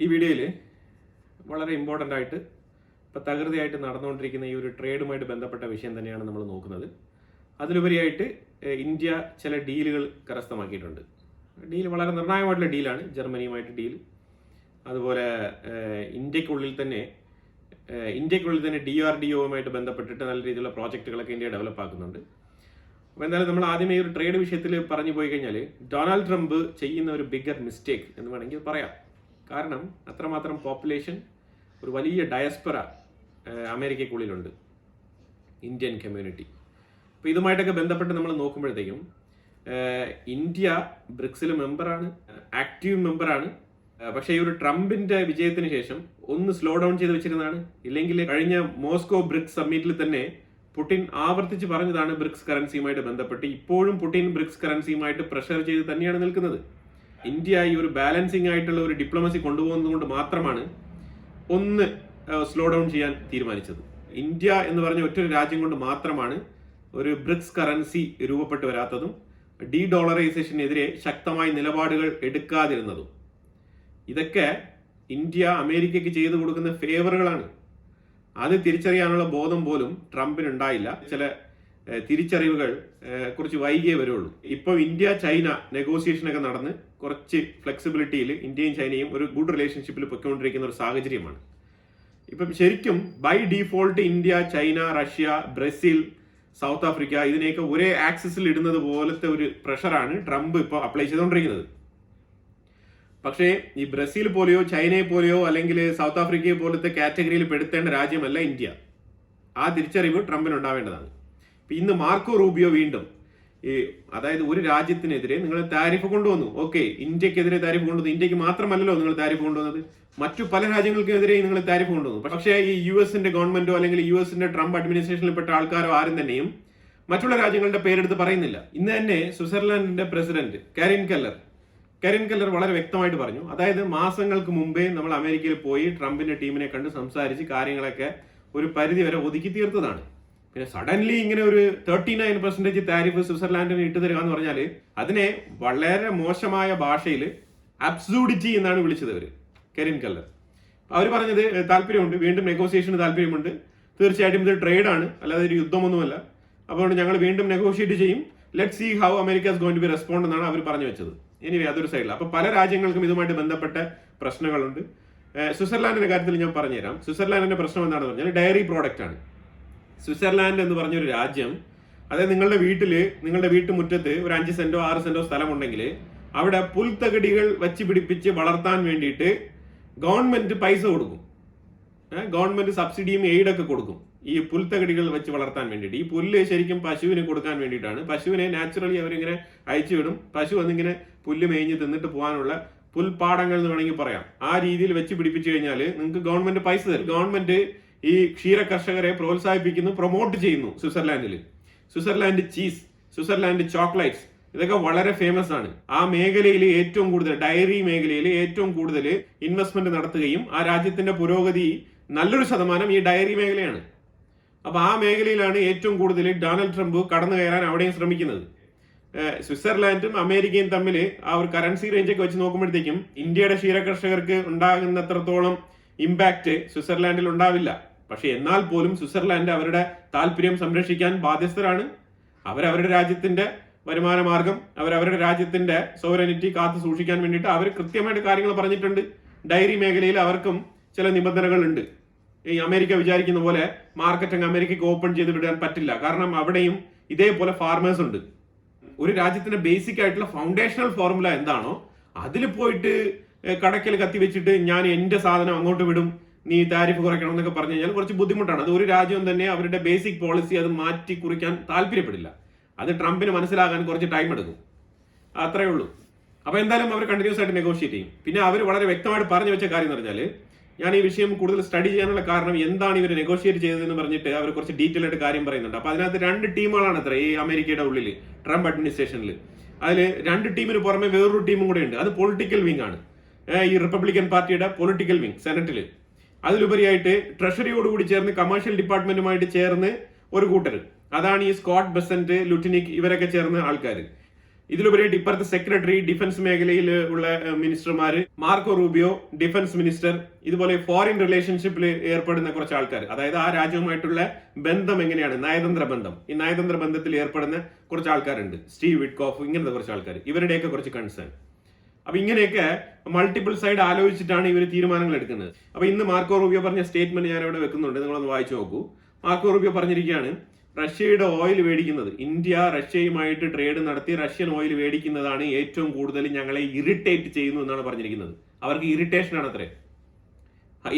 ഈ വീഡിയോയിൽ വളരെ ഇമ്പോർട്ടന്റ് ആയിട്ട് ഇപ്പോൾ തകൃതിയായിട്ട് നടന്നുകൊണ്ടിരിക്കുന്ന ഈ ഒരു ട്രേഡുമായിട്ട് ബന്ധപ്പെട്ട വിഷയം തന്നെയാണ് നമ്മൾ നോക്കുന്നത്. അതിലുപരിയായിട്ട് ഇന്ത്യ ചില ഡീലുകൾ കരസ്ഥമാക്കിയിട്ടുണ്ട്. ഡീൽ വളരെ നിർണായകമായിട്ടുള്ള ഡീലാണ് ജർമ്മനിയുമായിട്ട് ഡീൽ. അതുപോലെ ഇന്ത്യക്കുള്ളിൽ തന്നെ ഇന്ത്യക്കുള്ളിൽ തന്നെ ഡി ആർ ഡി ഒവുമായിട്ട് ബന്ധപ്പെട്ടിട്ട് നല്ല രീതിയിലുള്ള പ്രോജക്റ്റുകളൊക്കെ ഇന്ത്യ ഡെവലപ്പ് ആക്കുന്നുണ്ട്. അപ്പോൾ എന്തായാലും നമ്മൾ ആദ്യമേ ഒരു ട്രേഡ് വിഷയത്തിൽ പറഞ്ഞു പോയി കഴിഞ്ഞാൽ ഡൊണാൾഡ് ട്രംപ് ചെയ്യുന്ന ഒരു ബിഗർ മിസ്റ്റേക്ക് എന്ന് വേണമെങ്കിൽ പറയാം. കാരണം അത്രമാത്രം പോപ്പുലേഷൻ ഒരു വലിയ ഡയസ്പറ അമേരിക്കക്കുള്ളിലുണ്ട് ഇന്ത്യൻ കമ്മ്യൂണിറ്റി. അപ്പോൾ ഇതുമായിട്ടൊക്കെ ബന്ധപ്പെട്ട് നമ്മൾ നോക്കുമ്പോഴത്തേക്കും ഇന്ത്യ ബ്രിക്സിൽ മെമ്പറാണ് ആക്റ്റീവ് മെമ്പറാണ്. പക്ഷേ ഈ ഒരു ട്രംപിന്റെ വിജയത്തിന് ശേഷം ഒന്ന് സ്ലോ ഡൗൺ ചെയ്ത് വെച്ചിരുന്നതാണ്. ഇല്ലെങ്കിൽ കഴിഞ്ഞ മോസ്കോ ബ്രിക്സ് സമ്മിറ്റിൽ തന്നെ പുടിൻ ആവർത്തിച്ച് പറഞ്ഞതാണ് ബ്രിക്സ് കറൻസിയുമായിട്ട് ബന്ധപ്പെട്ട്. ഇപ്പോഴും പുടിൻ ബ്രിക്സ് കറൻസിയുമായിട്ട് പ്രഷർ ചെയ്ത് തന്നെയാണ് നിൽക്കുന്നത്. ഇന്ത്യ ഈ ഒരു ബാലൻസിങ് ആയിട്ടുള്ള ഒരു ഡിപ്ലോമസി കൊണ്ടുപോകുന്നത് കൊണ്ട് മാത്രമാണ് ഒന്ന് സ്ലോ ഡൗൺ ചെയ്യാൻ തീരുമാനിച്ചത്. ഇന്ത്യ എന്ന് പറഞ്ഞ ഒറ്റൊരു രാജ്യം കൊണ്ട് മാത്രമാണ് ഒരു ബ്രിക്സ് കറൻസി രൂപപ്പെട്ടു വരാത്തതും ഡി ഡോളറൈസേഷനെതിരെ ശക്തമായ നിലപാടുകൾ എടുക്കാതിരുന്നതും. ഇതൊക്കെ ഇന്ത്യ അമേരിക്കയ്ക്ക് ചെയ്തു കൊടുക്കുന്ന ഫേവറുകളാണ് അത് തിരിച്ചറിയാനുള്ള ബോധം പോലും ട്രംപിന് ഉണ്ടായില്ല ചില തിരിച്ചറിവുകൾ കുറച്ച് വൈകിയേ വരുള്ളൂ. ഇപ്പോൾ ഇന്ത്യ ചൈന നെഗോസിയേഷൻ ഒക്കെ നടന്ന് കുറച്ച് ഫ്ലെക്സിബിലിറ്റിയിൽ ഇന്ത്യയും ചൈനയും ഒരു ഗുഡ് റിലേഷൻഷിപ്പിൽ പൊയ്ക്കൊണ്ടിരിക്കുന്ന ഒരു സാഹചര്യമാണ്. ഇപ്പം ശരിക്കും by default India China Russia Brazil South Africa ഇതിനെയൊക്കെ ഒരേ ആക്സിസിൽ ഇടുന്നത് പോലത്തെ ഒരു പ്രഷറാണ് ട്രംപ് ഇപ്പോൾ അപ്ലൈ ചെയ്തുകൊണ്ടിരിക്കുന്നത് പക്ഷേ ഈ ബ്രസീൽ പോലെയോ ചൈനയെ പോലെയോ അല്ലെങ്കിൽ സൗത്ത് ആഫ്രിക്കയെ പോലത്തെ കാറ്റഗറിയിൽ പെടുത്തേണ്ട രാജ്യമല്ല ഇന്ത്യ. ആ തിരിച്ചറിവ് ട്രംപിന് ഉണ്ടാവേണ്ടതാണ്. ഇപ്പൊ ഇന്ന് മാർക്കോ റൂബിയോ വീണ്ടും ഈ അതായത് ഒരു രാജ്യത്തിനെതിരെ നിങ്ങൾ താരിഫ് കൊണ്ടുവന്നു. ഓക്കെ ഇന്ത്യക്കെതിരെ താരിഫ് കൊണ്ടുവന്നു ഇന്ത്യയ്ക്ക് മാത്രമല്ലല്ലോ നിങ്ങൾ താരിഫ് കൊണ്ടുവന്നത്. മറ്റു പല രാജ്യങ്ങൾക്കെതിരെ നിങ്ങൾ താരിഫ് കൊണ്ടുവന്നു. പക്ഷേ ഈ യു എസിന്റെ ഗവൺമെന്റോ അല്ലെങ്കിൽ യു എസിന്റെ ട്രംപ് അഡ്മിനിസ്ട്രേഷനിൽപ്പെട്ട ആൾക്കാരോ ആരും തന്നെയും മറ്റുള്ള രാജ്യങ്ങളുടെ പേരെടുത്ത് പറയുന്നില്ല. ഇന്ന് തന്നെ സ്വിറ്റ്സർലാൻഡിന്റെ president Karin Keller Karin Keller വളരെ വ്യക്തമായിട്ട് പറഞ്ഞു. അതായത് മാസങ്ങൾക്ക് മുമ്പേ നമ്മൾ അമേരിക്കയിൽ പോയി ട്രംപിന്റെ ടീമിനെ കണ്ട് സംസാരിച്ച് കാര്യങ്ങളൊക്കെ ഒരു പരിധി വരെ ഒതുക്കി തീർത്തതാണ്. പിന്നെ സഡൻലി ഇങ്ങനെ ഒരു തേർട്ടി നയൻ പെർസെന്റേജ് താരിഫ് സ്വിറ്റ്സർലാൻഡിന് ഇട്ടു തരിക എന്ന് പറഞ്ഞാൽ അതിനെ വളരെ മോശമായ ഭാഷയിൽ അബ്സൂഡിറ്റി എന്നാണ് വിളിച്ചത് അവർ കരിൻ കല്ലർ. അവർ പറഞ്ഞത് താല്പര്യമുണ്ട്. വീണ്ടും നെഗോസിയേഷന് താല്പര്യമുണ്ട്. തീർച്ചയായിട്ടും ഇത് ട്രേഡ് ആണ് അല്ലാതെ ഒരു യുദ്ധമൊന്നുമല്ല. അപ്പോൾ ഞങ്ങൾ വീണ്ടും നെഗോഷിയേറ്റ് ചെയ്യും. Let see how America going to be respond എന്നാണ് അവർ പറഞ്ഞു വെച്ചത്. ഇനി അതൊരു സൈഡിൽ അപ്പോൾ പല രാജ്യങ്ങൾക്കും ഇതുമായിട്ട് ബന്ധപ്പെട്ട പ്രശ്നങ്ങളുണ്ട്. സ്വിറ്റ്സർലാൻഡിന്റെ കാര്യത്തിൽ ഞാൻ പറഞ്ഞുതരാം. സ്വിറ്റ്സർലാൻഡിന്റെ പ്രശ്നം എന്താണെന്ന് പറഞ്ഞാൽ ഡയറി പ്രോഡക്റ്റ് ആണ്. സ്വിറ്റ്സർലാൻഡ് എന്ന് പറഞ്ഞൊരു രാജ്യം അതായത് നിങ്ങളുടെ വീട്ടിൽ നിങ്ങളുടെ വീട്ടുമുറ്റത്ത് ഒരു അഞ്ച് സെന്റോ ആറ് സെന്റോ സ്ഥലമുണ്ടെങ്കിൽ അവിടെ പുൽത്തകടികൾ വച്ച് പിടിപ്പിച്ച് വളർത്താൻ വേണ്ടിയിട്ട് ഗവൺമെന്റ് പൈസ കൊടുക്കും. ഗവൺമെന്റ് സബ്സിഡിയും എയ്ഡൊക്കെ കൊടുക്കും. ഈ പുൽത്തകടികൾ വെച്ച് വളർത്താൻ വേണ്ടിയിട്ട്. ഈ പുല്ല് ശരിക്കും പശുവിന് കൊടുക്കാൻ വേണ്ടിയിട്ടാണ്. പശുവിനെ നാച്ചുറലി അവരിങ്ങനെ അയച്ചു വിടും. പശു വന്നിങ്ങനെ പുല്ല് മേഞ്ഞ് തിന്നിട്ട് പോകാനുള്ള പുൽപ്പാടങ്ങൾ എന്ന് വേണമെങ്കിൽ പറയാം. ആ രീതിയിൽ വെച്ച് പിടിപ്പിച്ചു കഴിഞ്ഞാൽ നിങ്ങൾക്ക് ഗവൺമെന്റ് പൈസ തരും. ഗവൺമെന്റ് ഈ ക്ഷീര കർഷകരെ പ്രോത്സാഹിപ്പിക്കുന്നു പ്രൊമോട്ട് ചെയ്യുന്നു സ്വിറ്റ്സർലാൻഡിൽ. സ്വിറ്റ്സർലാൻഡ് ചീസ് സ്വിറ്റ്സർലാൻഡ് ചോക്ലേറ്റ്സ് ഇതൊക്കെ വളരെ ഫേമസ് ആണ്. ആ മേഖലയിൽ ഏറ്റവും കൂടുതൽ ഡയറി മേഖലയിൽ ഏറ്റവും കൂടുതൽ ഇൻവെസ്റ്റ്മെന്റ് നടത്തുകയും ആ രാജ്യത്തിന്റെ പുരോഗതി നല്ലൊരു ശതമാനം ഈ ഡയറി മേഖലയാണ്. അപ്പൊ ആ മേഖലയിലാണ് ഏറ്റവും കൂടുതൽ ഡൊണാൾഡ് ട്രംപ് കടന്നു കയറാൻ അവിടെയും ശ്രമിക്കുന്നത്. സ്വിറ്റ്സർലാൻഡും അമേരിക്കയും തമ്മിൽ ആ ഒരു കറൻസി റേഞ്ചൊക്കെ വെച്ച് നോക്കുമ്പോഴത്തേക്കും ഇന്ത്യയുടെ ക്ഷീര കർഷകർക്ക് ഉണ്ടാകുന്നത്രത്തോളം ഇമ്പാക്ട് സ്വിറ്റ്സർലാൻഡിൽ ഉണ്ടാവില്ല. പക്ഷെ എന്നാൽ പോലും സ്വിറ്റ്സർലാൻഡ് അവരുടെ താല്പര്യം സംരക്ഷിക്കാൻ ബാധ്യസ്ഥരാണ്. അവരവരുടെ രാജ്യത്തിന്റെ വരുമാന മാർഗം അവരവരുടെ രാജ്യത്തിന്റെ സോവരനിറ്റി കാത്തു സൂക്ഷിക്കാൻ വേണ്ടിയിട്ട് അവർ കൃത്യമായിട്ട് കാര്യങ്ങൾ പറഞ്ഞിട്ടുണ്ട്. ഡയറി മേഖലയിൽ അവർക്കും ചില നിബന്ധനകളുണ്ട്. ഈ അമേരിക്ക വിചാരിക്കുന്ന പോലെ മാർക്കറ്റ് അങ്ങ് അമേരിക്കയ്ക്ക് ഓപ്പൺ ചെയ്ത് വിടാൻ പറ്റില്ല. കാരണം അവിടെയും ഇതേപോലെ ഫാർമേഴ്സ് ഉണ്ട്. ഒരു രാജ്യത്തിന്റെ ബേസിക് ആയിട്ടുള്ള ഫൗണ്ടേഷണൽ ഫോർമുല എന്താണോ അതിൽ പോയിട്ട് കടക്കൽ കത്തി വെച്ചിട്ട് ഞാൻ എന്റെ സാധനം അങ്ങോട്ട് വിടും നീ താരിഫ് കുറയ്ക്കണം എന്നൊക്കെ പറഞ്ഞു കഴിഞ്ഞാൽ കുറച്ച് ബുദ്ധിമുട്ടാണ്. അത് ഒരു രാജ്യവും തന്നെ അവരുടെ ബേസിക് പോളിസി അത് മാറ്റി കുറിക്കാൻ താല്പര്യപ്പെടില്ല. അത് ട്രംപിന് മനസ്സിലാകാൻ കുറച്ച് ടൈം എടുക്കും. അത്രയേ ഉള്ളൂ. അപ്പൊ എന്തായാലും അവർ കണ്ടിന്യൂസ് ആയിട്ട് നെഗോഷിയേറ്റ് ചെയ്യും. പിന്നെ അവർ വളരെ വ്യക്തമായിട്ട് പറഞ്ഞു വെച്ച കാര്യം എന്ന് പറഞ്ഞാൽ ഞാൻ ഈ വിഷയം കൂടുതൽ സ്റ്റഡി ചെയ്യാനുള്ള കാരണം എന്താണ് ഇവർ നെഗോഷിയേറ്റ് ചെയ്തതെന്ന് പറഞ്ഞിട്ട് അവർ കുറച്ച് ഡീറ്റെയിൽ ആയിട്ട് കാര്യം പറയുന്നുണ്ട്. അപ്പൊ അതിനകത്ത് രണ്ട് ടീമുകളാണ് അത്ര ഈ അമേരിക്കയുടെ ഉള്ളിൽ ട്രംപ് അഡ്മിനിസ്ട്രേഷനിൽ അതിൽ രണ്ട് ടീമിന് പുറമെ വേറൊരു ടീമും കൂടെ ഉണ്ട്. അത് പൊളിറ്റിക്കൽ വിങ് ആണ്. ഈ റിപ്പബ്ലിക്കൻ പാർട്ടിയുടെ പൊളിറ്റിക്കൽ വിങ് സെനറ്റിൽ അതിലുപരിയായിട്ട് ട്രഷറിയോടുകൂടി ചേർന്ന് കമേഴ്ഷ്യൽ ഡിപ്പാർട്ട്മെന്റുമായിട്ട് ചേർന്ന് ഒരു കൂട്ടർ അതാണ് ഈ സ്കോട്ട് ബെസന്റ് ലുട്ടിനിക് ഇവരൊക്കെ ചേർന്ന ആൾക്കാർ ഇതിലുപരിയായിട്ട് ഇപ്പുറത്തെ സെക്രട്ടറി ഡിഫൻസ് മേഖലയിൽ ഉള്ള മിനിസ്റ്റർമാർ മാർക്കോ റൂബിയോ ഡിഫൻസ് മിനിസ്റ്റർ ഇതുപോലെ ഫോറിൻ റിലേഷൻഷിപ്പിൽ ഏർപ്പെടുന്ന കുറച്ച് ആൾക്കാർ അതായത് ആ രാജ്യവുമായിട്ടുള്ള ബന്ധം എങ്ങനെയാണ്? നയതന്ത്ര ബന്ധം. ഈ നയതന്ത്ര ബന്ധത്തിൽ ഏർപ്പെടുന്ന കുറച്ച് ആൾക്കാരുണ്ട്. സ്റ്റീവ് വിഡ്കോഫ് ഇങ്ങനത്തെ കുറച്ച് ആൾക്കാർ ഇവരുടെയൊക്കെ കുറച്ച് കൺസേൺ അപ്പൊ ഇങ്ങനെയൊക്കെ മൾട്ടിപ്പിൾ സൈഡ് ആലോചിച്ചിട്ടാണ് ഇവർ തീരുമാനങ്ങൾ എടുക്കുന്നത്. അപ്പൊ ഇന്ന് മാർക്കോ റൂബിയോ പറഞ്ഞ സ്റ്റേറ്റ്മെന്റ് ഞാൻ ഇവിടെ വെക്കുന്നുണ്ട്. നിങ്ങളൊന്ന് വായിച്ചു നോക്കൂ. മാർക്കോ റൂബിയോ പറഞ്ഞിരിക്കുകയാണ് റഷ്യയുടെ ഓയിൽ മേടിക്കുന്നത് ഇന്ത്യ റഷ്യയുമായിട്ട് ട്രേഡ് നടത്തി റഷ്യൻ ഓയിൽ മേടിക്കുന്നതാണ് ഏറ്റവും കൂടുതൽ ഞങ്ങളെ ഇറിറ്റേറ്റ് ചെയ്യുന്നു എന്നാണ് പറഞ്ഞിരിക്കുന്നത്. അവർക്ക് ഇറിറ്റേഷൻ ആണ് അത്രേ.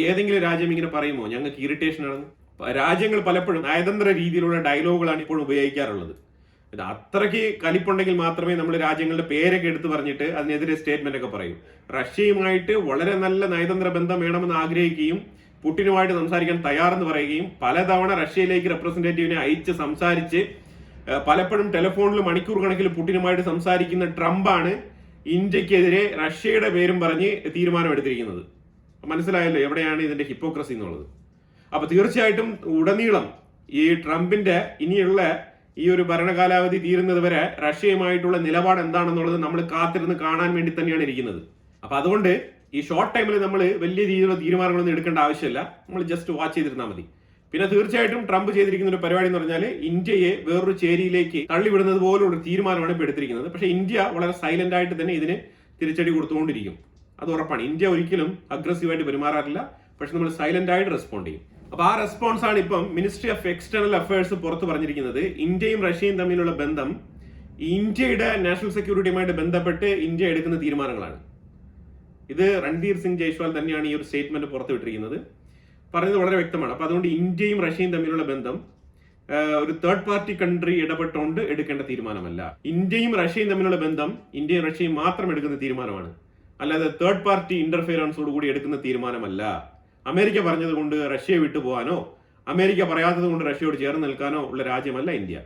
ഏതെങ്കിലും രാജ്യം ഇങ്ങനെ പറയുമോ? ഞങ്ങൾക്ക് ഇറിറ്റേഷൻ ആണെന്ന് രാജ്യങ്ങൾ പലപ്പോഴും നയതന്ത്ര രീതിയിലുള്ള ഡയലോഗുകളാണ് ഇപ്പോൾ ഉപയോഗിക്കാറുള്ളത്. അത്രയ്ക്ക് കലിപ്പുണ്ടെങ്കിൽ മാത്രമേ നമ്മൾ രാജ്യങ്ങളുടെ പേരൊക്കെ എടുത്തു പറഞ്ഞിട്ട് അതിനെതിരെ സ്റ്റേറ്റ്മെന്റ് ഒക്കെ പറയും. റഷ്യയുമായിട്ട് വളരെ നല്ല നയതന്ത്ര ബന്ധം വേണമെന്ന് ആഗ്രഹിക്കുകയും പുട്ടിനുമായിട്ട് സംസാരിക്കാൻ തയ്യാറെന്ന് പറയുകയും പലതവണ റഷ്യയിലേക്ക് റെപ്രസെന്റേറ്റീവിനെ അയച്ച് സംസാരിച്ച് പലപ്പോഴും ടെലിഫോണിൽ മണിക്കൂർ കണക്കിൽ പുട്ടിനുമായിട്ട് സംസാരിക്കുന്ന ട്രംപാണ് ഇന്ത്യക്കെതിരെ റഷ്യയുടെ പേരും പറഞ്ഞ് തീരുമാനമെടുത്തിരിക്കുന്നത്. മനസ്സിലായല്ലോ എവിടെയാണ് ഇതിന്റെ ഹിപ്പോക്രസി എന്നുള്ളത്. അപ്പൊ തീർച്ചയായിട്ടും ഉടനീളം ഈ ട്രംപിന്റെ ഇനിയുള്ള ഈ ഒരു ഭരണകാലാവധി തീരുന്നത് വരെ റഷ്യയുമായിട്ടുള്ള നിലപാട് എന്താണെന്നുള്ളത് നമ്മൾ കാത്തിരുന്ന് കാണാൻ വേണ്ടി തന്നെയാണ് ഇരിക്കുന്നത്. അപ്പൊ അതുകൊണ്ട് ഈ ഷോർട്ട് ടൈമിൽ നമ്മൾ വലിയ രീതിയിലുള്ള തീരുമാനങ്ങളൊന്നും എടുക്കേണ്ട ആവശ്യമില്ല. നമ്മൾ ജസ്റ്റ് വാച്ച് ചെയ്തിരുന്നാൽ മതി. പിന്നെ തീർച്ചയായിട്ടും ട്രംപ് ചെയ്തിരിക്കുന്ന ഒരു പരിപാടി എന്ന് പറഞ്ഞാൽ ഇന്ത്യയെ വേറൊരു ചേരിയിലേക്ക് തള്ളിവിടുന്നത് പോലുള്ള തീരുമാനമാണ് ഇപ്പോൾ എടുത്തിരിക്കുന്നത്. പക്ഷേ ഇന്ത്യ വളരെ സൈലന്റ് ആയിട്ട് തന്നെ ഇതിന് തിരിച്ചടി കൊടുത്തുകൊണ്ടിരിക്കും. അത് ഉറപ്പാണ്. ഇന്ത്യ ഒരിക്കലും അഗ്രസീവായിട്ട് പെരുമാറാറില്ല. പക്ഷെ നമ്മൾ സൈലന്റ് ആയിട്ട് റെസ്പോണ്ട് ചെയ്യും. അപ്പൊ ആ റെസ്പോൺസ് ആണ് ഇപ്പം മിനിസ്ട്രി ഓഫ് എക്സ്റ്റേണൽ അഫയേഴ്സ് പുറത്തു പറഞ്ഞിരിക്കുന്നത്. ഇന്ത്യയും റഷ്യയും തമ്മിലുള്ള ബന്ധം ഇന്ത്യയുടെ നാഷണൽ സെക്യൂരിറ്റിയുമായിട്ട് ബന്ധപ്പെട്ട് ഇന്ത്യ എടുക്കുന്ന തീരുമാനങ്ങളാണ്. ഇത് രൺധീർ സിംഗ് ജയ്സ്വാൾ തന്നെയാണ് ഈ ഒരു സ്റ്റേറ്റ്മെന്റ് പുറത്തുവിട്ടിരിക്കുന്നത് പറഞ്ഞത് വളരെ വ്യക്തമാണ്. അപ്പൊ അതുകൊണ്ട് ഇന്ത്യയും റഷ്യയും തമ്മിലുള്ള ബന്ധം ഒരു തേർഡ് പാർട്ടി കൺട്രി ഇടപെട്ടുകൊണ്ട് എടുക്കേണ്ട തീരുമാനമല്ല. ഇന്ത്യയും റഷ്യയും തമ്മിലുള്ള ബന്ധം ഇന്ത്യയും റഷ്യയും മാത്രം എടുക്കുന്ന തീരുമാനമാണ്. അല്ലാതെ തേർഡ് പാർട്ടി ഇന്റർഫിയറൻസോട് കൂടി എടുക്കുന്ന തീരുമാനമല്ല. അമേരിക്ക പറഞ്ഞത് കൊണ്ട് റഷ്യയെ വിട്ടുപോകാനോ അമേരിക്ക പറയാത്തത് കൊണ്ട് റഷ്യയോട് ചേർന്ന് നിൽക്കാനോ ഉള്ള രാജ്യമല്ല ഇന്ത്യ.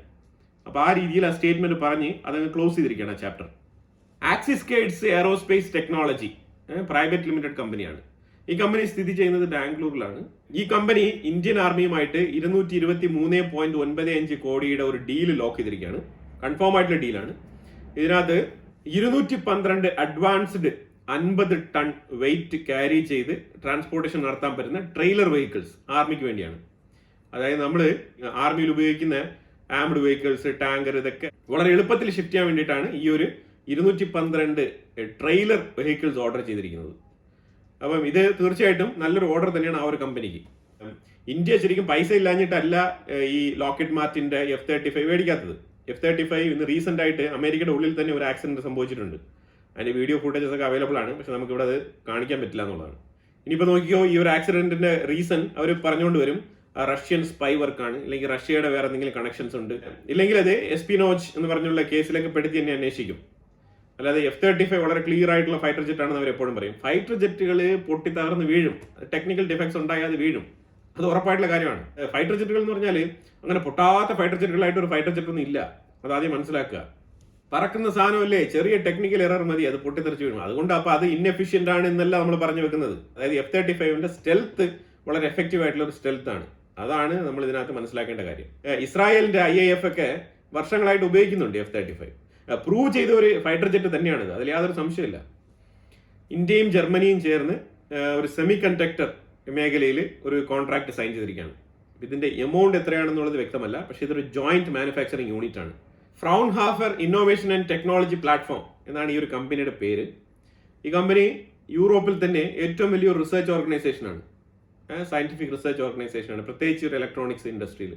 അപ്പൊ ആ രീതിയിൽ ആ സ്റ്റേറ്റ്മെന്റ് പറഞ്ഞ് അതങ്ങ് ക്ലോസ് ചെയ്തിരിക്കുകയാണ് chapter Axiscades aerospace technology private limited കമ്പനിയാണ് ഈ കമ്പനി സ്ഥിതി ചെയ്യുന്നത് ബാംഗ്ലൂരിലാണ്. ഈ കമ്പനി ഇന്ത്യൻ ആർമിയുമായിട്ട് ഇരുന്നൂറ്റി ഇരുപത്തി മൂന്ന് പോയിന്റ് ഒൻപത് അഞ്ച് കോടിയുടെ ഒരു ഡീൽ ലോക്ക് ചെയ്തിരിക്കുകയാണ്. കൺഫേം ആയിട്ടുള്ള ഡീലാണ് ഇതിനകത്ത് ഇരുന്നൂറ്റി പന്ത്രണ്ട് അഡ്വാൻസ്ഡ് അൻപത് ടൺ വെയിറ്റ് ക്യാരി ചെയ്ത് ട്രാൻസ്പോർട്ടേഷൻ നടത്താൻ പറ്റുന്ന ട്രെയിലർ വെഹിക്കിൾസ് ആർമിക്ക് വേണ്ടിയാണ്. അതായത് നമ്മൾ ആർമിയിൽ ഉപയോഗിക്കുന്ന ആംഡ് വെഹിക്കിൾസ് ടാങ്കർ ഇതൊക്കെ വളരെ എളുപ്പത്തിൽ ഷിഫ്റ്റ് ചെയ്യാൻ വേണ്ടിയിട്ടാണ് ഈ ഒരു ഇരുന്നൂറ്റി പന്ത്രണ്ട് ട്രെയിലർ വെഹിക്കിൾസ് ഓർഡർ ചെയ്തിരിക്കുന്നത്. അപ്പം ഇത് തീർച്ചയായിട്ടും നല്ലൊരു ഓർഡർ തന്നെയാണ് ആ ഒരു കമ്പനിക്ക് ഇന്ത്യ ശരിക്കും പൈസ ഇല്ലാഞ്ഞിട്ടല്ല ഈ ലോക്കറ്റ് മാർട്ടിന്റെ എഫ് തേർട്ടി ഫൈവ് മേടിക്കാത്തത്. എഫ് തേർട്ടി ഫൈവ് ഇന്ന് റീസെന്റ് ആയിട്ട് അമേരിക്കയുടെ ഉള്ളിൽ തന്നെ ഒരു ആക്സിഡന്റ് സംഭവിച്ചിട്ടുണ്ട്. അതിന്റെ വീഡിയോ ഫുട്ടേജസ് ഒക്കെ അവൈലബിൾ ആണ്. പക്ഷെ നമുക്ക് ഇവിടെ അത് കാണിക്കാൻ പറ്റില്ല എന്നുള്ളതാണ്. ഇനിയിപ്പോൾ നോക്കിയോ ഈ ഒരു ആക്സിഡന്റിന്റെ റീസൺ അവർ പറഞ്ഞുകൊണ്ട് വരും. റഷ്യൻ സ്പൈ വർക്കാണ് അല്ലെങ്കിൽ റഷ്യയുടെ വേറെ എന്തെങ്കിലും കണക്ഷൻസ് ഉണ്ട്. ഇല്ലെങ്കിൽ അത് എസ്പിനോജ് എന്ന് പറഞ്ഞുള്ള കേസിലൊക്കെ പെടുത്തി തന്നെ അന്വേഷിക്കും. അല്ലാതെ എഫ് തേർട്ടി ഫൈവ് വളരെ ക്ലിയർ ആയിട്ടുള്ള ഫൈറ്റർ ജെറ്റ് ആണെന്ന് അവർ എപ്പോഴും പറയും. ഫൈറ്റർ ജെറ്റുകൾ പൊട്ടി തകർന്ന് വീഴും. ടെക്നിക്കൽ ഡിഫക്ട്സ് ഉണ്ടായാൽ അത് വീഴും. അത് ഉറപ്പായിട്ടുള്ള കാര്യമാണ്. ഫൈറ്റർ ജെറ്റുകൾ എന്ന് പറഞ്ഞാൽ അങ്ങനെ പൊട്ടാത്ത ഫൈറ്റർ ജെറ്റുകളായിട്ട് ഒരു ഫൈറ്റർ ജെറ്റ് ഒന്നും ഇല്ല. അത് ആദ്യം മനസ്സിലാക്കുക. പറക്കുന്ന സാധനമല്ലേ? ചെറിയ ടെക്നിക്കൽ എറർ മതി അത് പൊട്ടിത്തെറിച്ച് വീഴും. അതുകൊണ്ട് അപ്പൊ അത് ഇൻഎഫിഷ്യന്റ് ആണ് എന്നല്ല നമ്മൾ പറഞ്ഞു വെക്കുന്നത്. അതായത് എഫ് തേർട്ടി ഫൈവിന്റെ സ്റ്റെൽത്ത് വളരെ എഫക്റ്റീവ് ആയിട്ടുള്ള ഒരു സ്റ്റെൽത്ത് ആണ്. അതാണ് നമ്മൾ ഇതിനകത്ത് മനസ്സിലാക്കേണ്ട കാര്യം. ഇസ്രായേലിന്റെ ഐ എ എഫ് ഒക്കെ വർഷങ്ങളായിട്ട് ഉപയോഗിക്കുന്നുണ്ട് എഫ് തേർട്ടി ഫൈവ് പ്രൂവ് ചെയ്ത ഒരു ഫൈറ്റർ ജെറ്റ് തന്നെയാണിത്. അതിൽ യാതൊരു സംശയമില്ല ഇന്ത്യയും ജർമ്മനിയും ചേർന്ന് ഒരു സെമി കണ്ടക്ടർ മേഖലയിൽ ഒരു കോൺട്രാക്ട് സൈൻ ചെയ്തിരിക്കുകയാണ്. ഇതിന്റെ എമൗണ്ട് എത്രയാണെന്നുള്ളത് വ്യക്തമല്ല പക്ഷേ ഇതൊരു ജോയിന്റ് മാനുഫാക്ചറിങ് യൂണിറ്റ് ആണ്. Fraunhofer innovation and technology platform എന്നാണ് ഈ ഒരു കമ്പനിയുടെ പേര്. ഈ കമ്പനി യൂറോപ്പിൽ തന്നെ ഏറ്റവും വലിയ റിസർച്ച് ഓർഗനൈസേഷൻ ആണ്. സയന്റിഫിക് റിസർച്ച് ഓർഗനൈസേഷൻ ആണ്. പ്രത്യേകിച്ച് ഒരു ഇലക്ട്രോണിക്സ് ഇൻഡസ്ട്രിയിൽ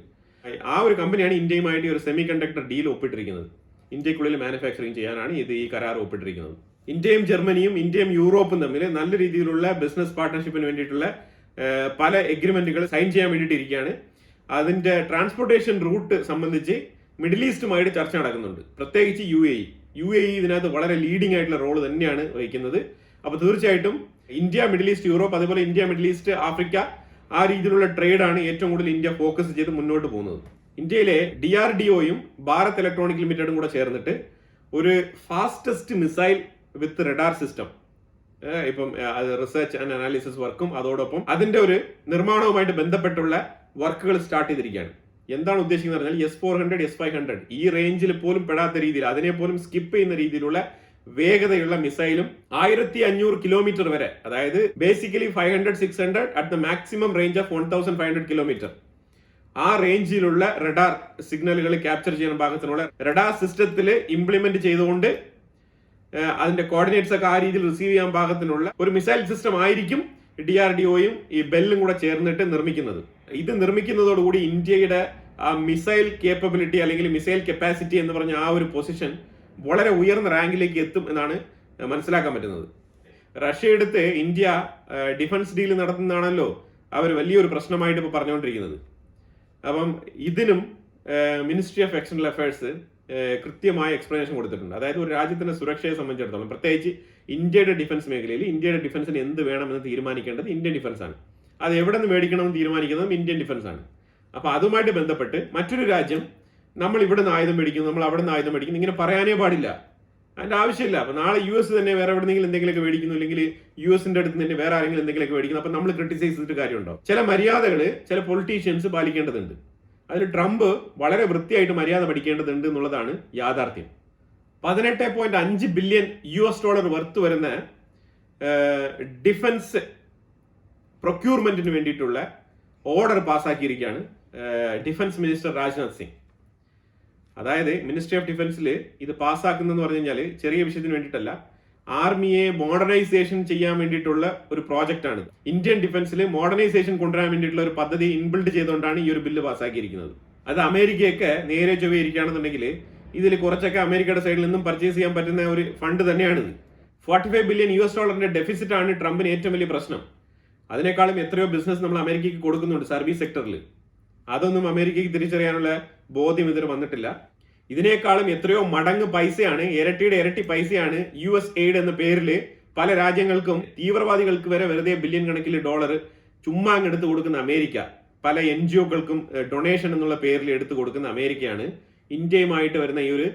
ആ ഒരു കമ്പനിയാണ് ഇന്ത്യയുമായിട്ട് ഒരു സെമി കണ്ടക്ടർ ഡീൽ ഒപ്പിട്ടിരിക്കുന്നത്. ഇന്ത്യക്കുള്ളിൽ മാനുഫാക്ചറിങ് ചെയ്യാനാണ് ഇത് ഈ കരാർ ഒപ്പിട്ടിരിക്കുന്നത്. ഇന്ത്യയും ജർമ്മനിയും ഇന്ത്യയും യൂറോപ്പും തമ്മിൽ നല്ല രീതിയിലുള്ള ബിസിനസ് പാർട്ട്ണർഷിപ്പിന് വേണ്ടിയിട്ടുള്ള പല എഗ്രിമെന്റുകൾ സൈൻ ചെയ്യാൻ വേണ്ടിയിട്ട് ഇരിക്കുകയാണ്. അതിന്റെ ട്രാൻസ്പോർട്ടേഷൻ റൂട്ട് സംബന്ധിച്ച് മിഡിൽ ഈസ്റ്റുമായിട്ട് ചർച്ച നടക്കുന്നുണ്ട്. പ്രത്യേകിച്ച് U A E. U A E ഇതിനകത്ത് വളരെ ലീഡിംഗ് ആയിട്ടുള്ള റോൾ തന്നെയാണ് വഹിക്കുന്നത്. അപ്പോൾ തീർച്ചയായിട്ടും ഇന്ത്യ മിഡിൽ ഈസ്റ്റ് യൂറോപ്പ് അതുപോലെ ഇന്ത്യ മിഡിൽ ഈസ്റ്റ് ആഫ്രിക്ക ആ രീതിയിലുള്ള ട്രേഡാണ് ഏറ്റവും കൂടുതൽ ഇന്ത്യ ഫോക്കസ് ചെയ്ത് മുന്നോട്ട് പോകുന്നത്. ഇന്ത്യയിലെ ഡി ആർ ഡി ഒയും ഭാരത് ഇലക്ട്രോണിക് ലിമിറ്റഡും കൂടെ ചേർന്നിട്ട് ഒരു fastest missile with radar system ഇപ്പം റിസർച്ച് ആൻഡ് അനാലിസിസ് വർക്കും അതോടൊപ്പം അതിന്റെ ഒരു നിർമ്മാണവുമായിട്ട് ബന്ധപ്പെട്ടുള്ള വർക്കുകൾ സ്റ്റാർട്ട് ചെയ്തിരിക്കുകയാണ്. എന്താണ് ഉദ്ദേശിക്കുന്നത് പറഞ്ഞാൽ S four hundred S five hundred ഈ റേഞ്ചിൽ പോലും പെടാത്ത രീതിയിൽ അതിനെ പോലും സ്കിപ്പ് ചെയ്യുന്ന രീതിയിലുള്ള വേഗതയുള്ള മിസൈലും ആയിരത്തി അഞ്ഞൂറ് കിലോമീറ്റർ വരെ അതായത് basically five hundred six hundred at the maximum range of one thousand five hundred kilometre ആ റേഞ്ചിലുള്ള റഡാർ സിഗ്നലുകൾ ക്യാപ്ചർ ചെയ്യുന്ന ഭാഗത്തിനുള്ള റഡാർ സിസ്റ്റത്തിൽ ഇംപ്ലിമെന്റ് ചെയ്തുകൊണ്ട് അതിന്റെ കോർഡിനേറ്റ്സ് ഒക്കെ ആ രീതിയിൽ റിസീവ് ചെയ്യാൻ പാകത്തിനുള്ള ഒരു മിസൈൽ സിസ്റ്റം ആയിരിക്കും ഡി ആർ ഡി ഒയും ഈ ബെല്ലും കൂടെ ചേർന്നിട്ട് നിർമ്മിക്കുന്നത്. ഇത് നിർമ്മിക്കുന്നതോടുകൂടി ഇന്ത്യയുടെ ആ മിസൈൽ കേപ്പബിലിറ്റി അല്ലെങ്കിൽ മിസൈൽ കപ്പാസിറ്റി എന്ന് പറഞ്ഞ ആ ഒരു പൊസിഷൻ വളരെ ഉയർന്ന റാങ്കിലേക്ക് എത്തും എന്നാണ് മനസ്സിലാക്കാൻ പറ്റുന്നത്. റഷ്യ എടുത്ത് ഇന്ത്യ ഡിഫൻസ് ഡീൽ നടത്തുന്നതാണല്ലോ അവർ വലിയൊരു പ്രശ്നമായിട്ട് ഇപ്പോൾ പറഞ്ഞുകൊണ്ടിരിക്കുന്നത്. അപ്പം ഇതിനും മിനിസ്ട്രി ഓഫ് എക്സ്റ്റേണൽ അഫയേഴ്സ് കൃത്യമായ എക്സ്പ്ലനേഷൻ കൊടുത്തിട്ടുണ്ട്. അതായത് ഒരു രാജ്യത്തിന്റെ സുരക്ഷയെ സംബന്ധിച്ചിടത്തോളം പ്രത്യേകിച്ച് ഇന്ത്യയുടെ ഡിഫൻസ് മേഖലയിൽ ഇന്ത്യയുടെ ഡിഫൻസിന് എന്ത് വേണമെന്ന് തീരുമാനിക്കേണ്ടത് ഇന്ത്യൻ ഡിഫൻസാണ് അത് എവിടെ നിന്ന് മേടിക്കണമെന്ന് തീരുമാനിക്കുന്നതും ഇന്ത്യൻ ഡിഫൻസ് ആണ് അപ്പോൾ അതുമായിട്ട് ബന്ധപ്പെട്ട് മറ്റൊരു രാജ്യം നമ്മൾ ഇവിടെ നിന്ന് ആയുധം മേടിക്കുന്നു നമ്മൾ അവിടെ നിന്ന് ആയുധം മേടിക്കുന്നു ഇങ്ങനെ പറയാനേ പാടില്ല. അതിന്റെ ആവശ്യമില്ല. അപ്പൊ നാളെ യു എസ് തന്നെ വേറെ എവിടെന്നെങ്കിലും എന്തെങ്കിലുമൊക്കെ മേടിക്കുന്നു അല്ലെങ്കിൽ യു എസിന്റെ അടുത്ത് തന്നെ വേറെ ആരെങ്കിലും എന്തെങ്കിലുമൊക്കെ മേടിക്കുന്നു അപ്പോൾ നമ്മൾ ക്രിട്ടിസൈസ് ചെയ്തിട്ട് കാര്യമുണ്ടോ? ചില മര്യാദകൾ ചില പൊളിറ്റീഷ്യൻസ് പാലിക്കേണ്ടതുണ്ട്. അതിൽ ട്രംപ് വളരെ വൃത്തിയായിട്ട് മര്യാദ പഠിക്കേണ്ടതുണ്ട് എന്നുള്ളതാണ് യാഥാർത്ഥ്യം. പതിനെട്ട് പോയിന്റ് അഞ്ച് billion U S dollar worth വരുന്ന ഡിഫൻസ് പ്രൊക്യൂർമെന്റിന് വേണ്ടിയിട്ടുള്ള ഓർഡർ പാസ്സാക്കിയിരിക്കുകയാണ് ഡിഫൻസ് മിനിസ്റ്റർ രാജ്നാഥ് സിംഗ് അതായത് മിനിസ്ട്രി ഓഫ് ഡിഫൻസിൽ ഇത് പാസ്സാക്കുന്നതെന്ന് പറഞ്ഞു കഴിഞ്ഞാൽ ചെറിയ വിഷയത്തിന് വേണ്ടിയിട്ടല്ല ആർമിയെ മോഡേണൈസേഷൻ ചെയ്യാൻ വേണ്ടിയിട്ടുള്ള ഒരു പ്രോജക്റ്റ് ആണ് ഇന്ത്യൻ ഡിഫൻസിൽ മോഡേണൈസേഷൻ കൊണ്ടുവരാൻ വേണ്ടിയിട്ടുള്ള ഒരു പദ്ധതി ഇൻബിൽഡ് ചെയ്തുകൊണ്ടാണ് ഈ ഒരു ബില്ല് പാസ്സാക്കിയിരിക്കുന്നത്. അത് അമേരിക്കയൊക്കെ നേരെ ചൊവ്വേ ഇരിക്കുകയാണെന്നുണ്ടെങ്കിൽ ഇതിൽ കുറച്ചൊക്കെ അമേരിക്കയുടെ സൈഡിൽ നിന്നും പർച്ചേസ് ചെയ്യാൻ പറ്റുന്ന ഒരു ഫണ്ട് തന്നെയാണിത്. Forty five billion U S ഡോളറിന്റെ ഡെഫിസിറ്റ് ആണ് ട്രംപിന് ഏറ്റവും വലിയ പ്രശ്നം. അതിനേക്കാളും എത്രയോ ബിസിനസ് നമ്മൾ അമേരിക്കയ്ക്ക് കൊടുക്കുന്നുണ്ട് സർവീസ് സെക്ടറിൽ അതൊന്നും അമേരിക്കയ്ക്ക് തിരിച്ചറിയാനുള്ള ബോധ്യം ഇതിന് വന്നിട്ടില്ല. ഇതിനേക്കാളും എത്രയോ മടങ്ങ് പൈസയാണ് ഇരട്ടിയുടെ ഇരട്ടി പൈസയാണ് യു എസ് എയ്ഡ് എന്ന പേരിൽ പല രാജ്യങ്ങൾക്കും തീവ്രവാദികൾക്ക് വരെ വെറുതെ ബില്യൺ കണക്കിൽ ഡോളർ ചുമ്മാ അങ്ങ് എടുത്തു കൊടുക്കുന്ന അമേരിക്ക. പല എൻ ജി ഒകൾക്കും ഡൊണേഷൻ എന്നുള്ള പേരിൽ എടുത്തു കൊടുക്കുന്ന അമേരിക്കയാണ്. ഇന്ത്യയുമായിട്ട് വരുന്ന ഈ ഒരു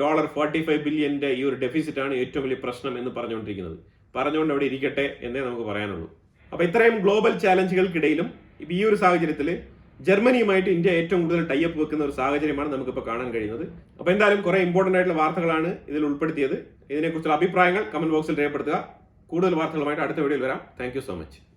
ഡോളർ ഫോർട്ടി ഫൈവ് ബില്യന്റെ ഈ ഒരു ഡെഫിസിറ്റ് ആണ് ഏറ്റവും വലിയ പ്രശ്നം എന്ന് പറഞ്ഞുകൊണ്ടിരിക്കുന്നത്. പറഞ്ഞുകൊണ്ട് അവിടെ ഇരിക്കട്ടെ എന്നേ നമുക്ക് പറയാനുള്ളൂ. അപ്പൊ ഇത്രയും ഗ്ലോബൽ ചാലഞ്ചുകൾക്കിടയിലും ഈ ഒരു സാഹചര്യത്തിൽ ജർമ്മനിയുമായിട്ട് ഇന്ത്യ ഏറ്റവും കൂടുതൽ ടൈപ്പ് വെക്കുന്ന ഒരു സാഹചര്യമാണ് നമുക്കിപ്പോൾ കാണാൻ കഴിയുന്നത്. അപ്പോൾ എന്തായാലും കുറേ ഇമ്പോർട്ടന്റ് ആയിട്ടുള്ള വാർത്തകളാണ് ഇതിൽ ഉൾപ്പെടുത്തിയത്. ഇതിനെക്കുറിച്ചുള്ള അഭിപ്രായങ്ങൾ കമന്റ് ബോക്സിൽ രേഖപ്പെടുത്തുക. കൂടുതൽ വാർത്തകളുമായിട്ട് അടുത്ത വീഡിയോയിൽ വരാം. Thank so much